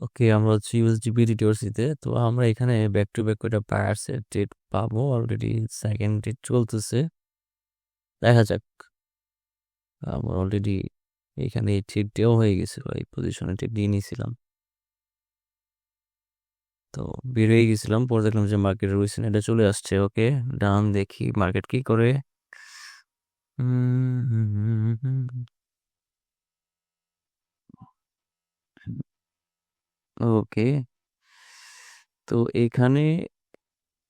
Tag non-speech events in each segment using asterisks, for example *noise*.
ওকে, আমরা হচ্ছে ইউএসডি বিডিটিওসিতে তো আমরা এখানে ব্যাক টু ব্যাক কয়টা বায়ার্সের ট্রেড পাবো? অলরেডি সেকেন্ড ট্রেড চলতেছে। দেখা যাক। আমার অলরেডি এখানে এই ট্রেডটাও হয়ে গেছিল এই পজিশনে ট্রেড নিয়ে নিয়েছিলাম। তো বের হয়ে গেছিলাম, পরে দেখলাম যে মার্কেটের রয়েছে এটা চলে আসছে, ওকে। ডান দেখি মার্কেট কি করে? ওকে। তো এখানে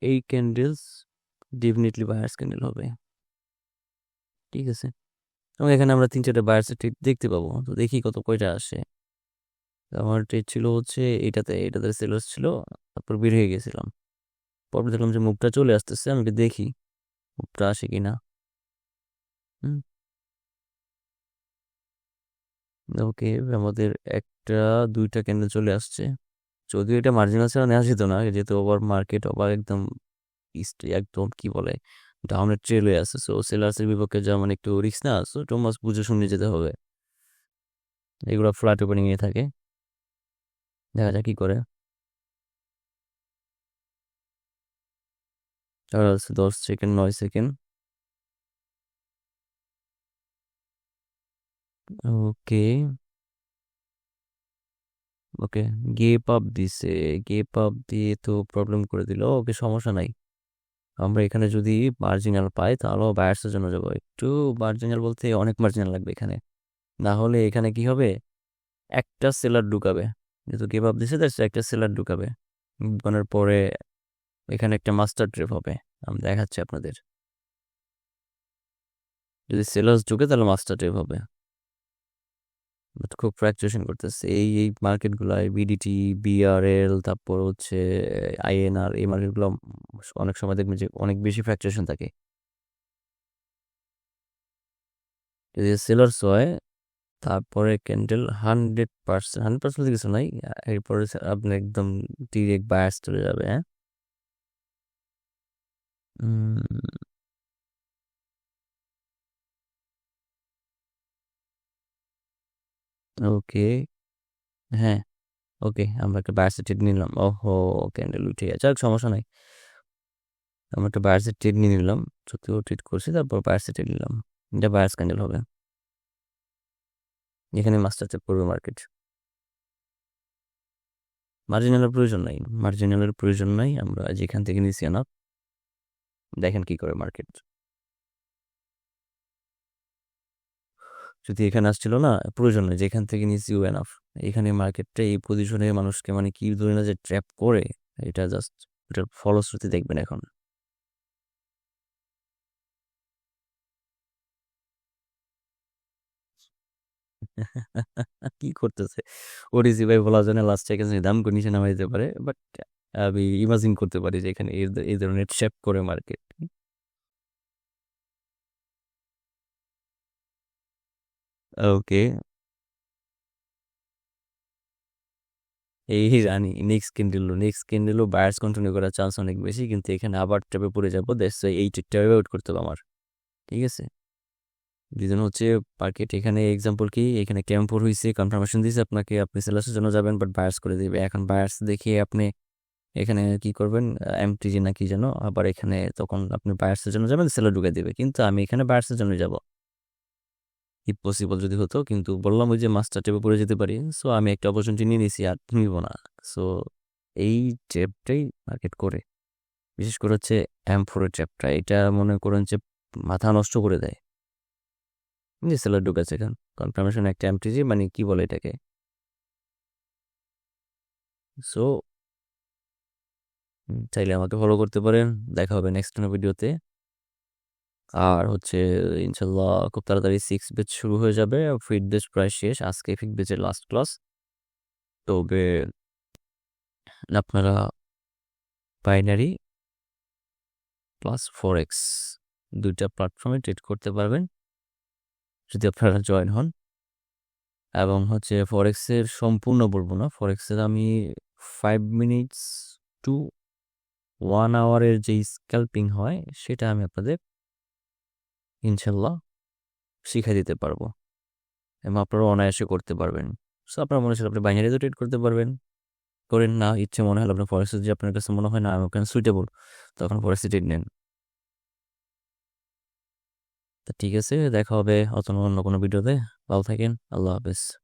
এই ক্যান্ডেলস ডেফিনেটলি বায়ার্স ক্যান্ডেল হবে। ঠিক আছে? এবং এখানে আমরা তিন চারটে বায়ার্সের ট্রেড দেখতে পাবো। তো দেখি কত, কয়টা আসে। আমার ট্রেড ছিল হচ্ছে এটাতে এটাতে সেলার্স ছিল, তারপর বের হয়ে গেছিলাম। পরে দেখলাম যে মুখটা চলে আসতেছে, আমি দেখি মুখটা আসে কি না হুম। ওকে, আমাদের একটা, দুইটা ক্যান্ডেল চলে আসছে। যদিও এটা মার্জিনাল ছাড়া নেওয়া যেত না, যেহেতু ওভার মার্কেট ওভার একদম ইস্ট একদম কি বলে ডাউনের ট্রেল হয়ে আছে। সো সেলার্সের বিপক্ষে যাওয়া মানে একটু রিস্ক না সো একটু মাস বুঝে শুনে যেতে হবে। এগুলো ফ্ল্যাট ওপেনিং এ থাকে। দেখা যাক কি করে। দশ সেকেন্ড নয় সেকেন্ড ওকে ওকে গেপ আপ দিছে গেপ আপ দিয়ে তো প্রবলেম করে দিল, ওকে সমস্যা নাই। আমরা এখানে যদি মার্জিনাল পাই তাহলেও বায়ার্সের জন্য যাব। একটু মার্জিনাল বলতে অনেক মার্জিনাল লাগবে এখানে। না হলে এখানে কি হবে? একটা সেলার ঢুকাবে। যেহেতু গেপ আপ দিছে তাই একটা সেলার ঢুকাবে। ঢুকানোর পরে এখানে একটা মাস্টার ট্রেপ হবে। আমি দেখাচ্ছি আপনাদের। যদি সেলার্স ঢুকে, তাহলে মাস্টার ট্রেপ হবে। খুব ফ্র্যাকচুয়েশন করতেছে। এই এই মার্কেটগুলাই বিডিটি বিআরএল তারপর হচ্ছে আইএনআর এই মার্কেটগুলো অনেক সময় দেখবেন যে অনেক বেশি ফ্র্যাকচুয়েশন থাকে। যদি সেলার্স হয়, তারপরে candle hundred percent hundred percent কিছু নাই, এরপরে আপনি একদম ডিরেক্ট বায়াস চলে যাবে হ্যাঁ? ওকে। হ্যাঁ ওকে, আমরা একটা বায়ার্সের ট্রেড নিলাম। ওহো ক্যান্ডেল উঠে গেছে। যাক, সমস্যা নাই। আমরা একটা বায়ার্সের ট্রেড নিয়ে নিলাম। যদিও ট্রিট করছি, তারপর বায়ার্সের ট্রেড নিলাম। এটা বায়ার্স ক্যান্ডেল হবে। এখানে মাস্টার চেক করবে মার্কেট মার্জিনালের প্রয়োজন নাই। মার্জিনালের প্রয়োজন নাই। আমরা যেখান থেকে নিয়েছি আনা। দেখেন কি করে মার্কেট যদি এখানে আসছিল না, প্রয়োজন নেই যেখান থেকে নিয়েছি ইউ এনাফ এখানে মার্কেটটা এই পজিশনে মানুষকে মানে কি ধরে না যে ট্র্যাপ করে, এটা জাস্ট এটার ফলশ্রুতি দেখবেন এখন। *laughs* কি করতেছে? ওডিসি ভাই বলার জন্য লাস্ট এখানে দাম করে নিচে নামাই দিতে পারে বাট আমি ইমাজিন করতে পারি যে এখানে এই ধরনের শেপ করে মার্কেট এই জানি বায়ার্স কন্টিনিউ করার চান্স অনেক বেশি, কিন্তু এখানে আবার পড়ে যাব এই আউট করতে হবে আমার। ঠিক আছে? রিজন হচ্ছে এখানে এক্সাম্পল কি? এখানে ক্যাম্পোর হয়েছে কনফার্মেশন দিয়েছে আপনাকে, আপনি সেলার্সের জন্য যাবেন বাট বায়ার্স করে দিবে। এখন বায়ার্স দেখে আপনি এখানে কি করবেন? এমটিজি না কি যেন, আবার এখানে তখন আপনি বায়ার্সের জন্য যাবেন সেলার ঢুকে দিবে। কিন্তু আমি এখানে বায়ার্সের জন্য যাব। ইফ পসিবল যদি হতো? কিন্তু বললাম ওই যে মাস্টার টেপে পড়ে যেতে পারি। সো আমি একটা অপরচুনিটি নিয়ে নিয়েছি আর নিব না। সো এই ট্র্যাপটাই মার্কেট করে। বিশেষ করে হচ্ছে এম ফোরের ট্র্যাপটা এটা মনে করেন যে মাথা নষ্ট করে দেয়। যে সেলার ঢুকেছে এখন। কনফার্মেশন একটা এমটিজি মানে কি বলে এটাকে? সো চাইলে আমাকে ফলো করতে পারেন। দেখা হবে নেক্সট ভিডিওতে আর হচ্ছে, ইনশাল্লাহ খুব তাড়াতাড়ি সিক্স বেচ শুরু হয়ে যাবে। ফিট বেচ প্রায় শেষ। আজকে ফিট বেচের লাস্ট ক্লাস তবে আপনারা বাইনারি প্লাস ফোর এক্স দুইটা প্ল্যাটফর্মে ট্রেড করতে পারবেন। যদি আপনারা জয়েন হন। এবং হচ্ছে ফরেক্সের সম্পূর্ণ বলব না। ফরেক্সের আমি ফাইভ মিনিটস টু ওয়ান আওয়ারের যে স্ক্যাল্পিং হয়, সেটা আমি আপনাদের ইনশাল্লাহ শিখে দিতে পারব। এবং আপনারা অনায়াসে করতে পারবেন। সো আপনার মনে হচ্ছে আপনি বাইনারিতে ট্রেড করতে পারবেন? করেন না, ইচ্ছে মনে হলো আপনার ফরেস্ট যদি আপনার কাছে মনে হয় না আমি ওখানে সুইটেবল তখন ফরেস্ট ট্রেড নেন। তা ঠিক আছে, দেখা হবে অত অন্য কোনো ভিডিওতে। ভালো থাকেন, আল্লাহ হাফেজ।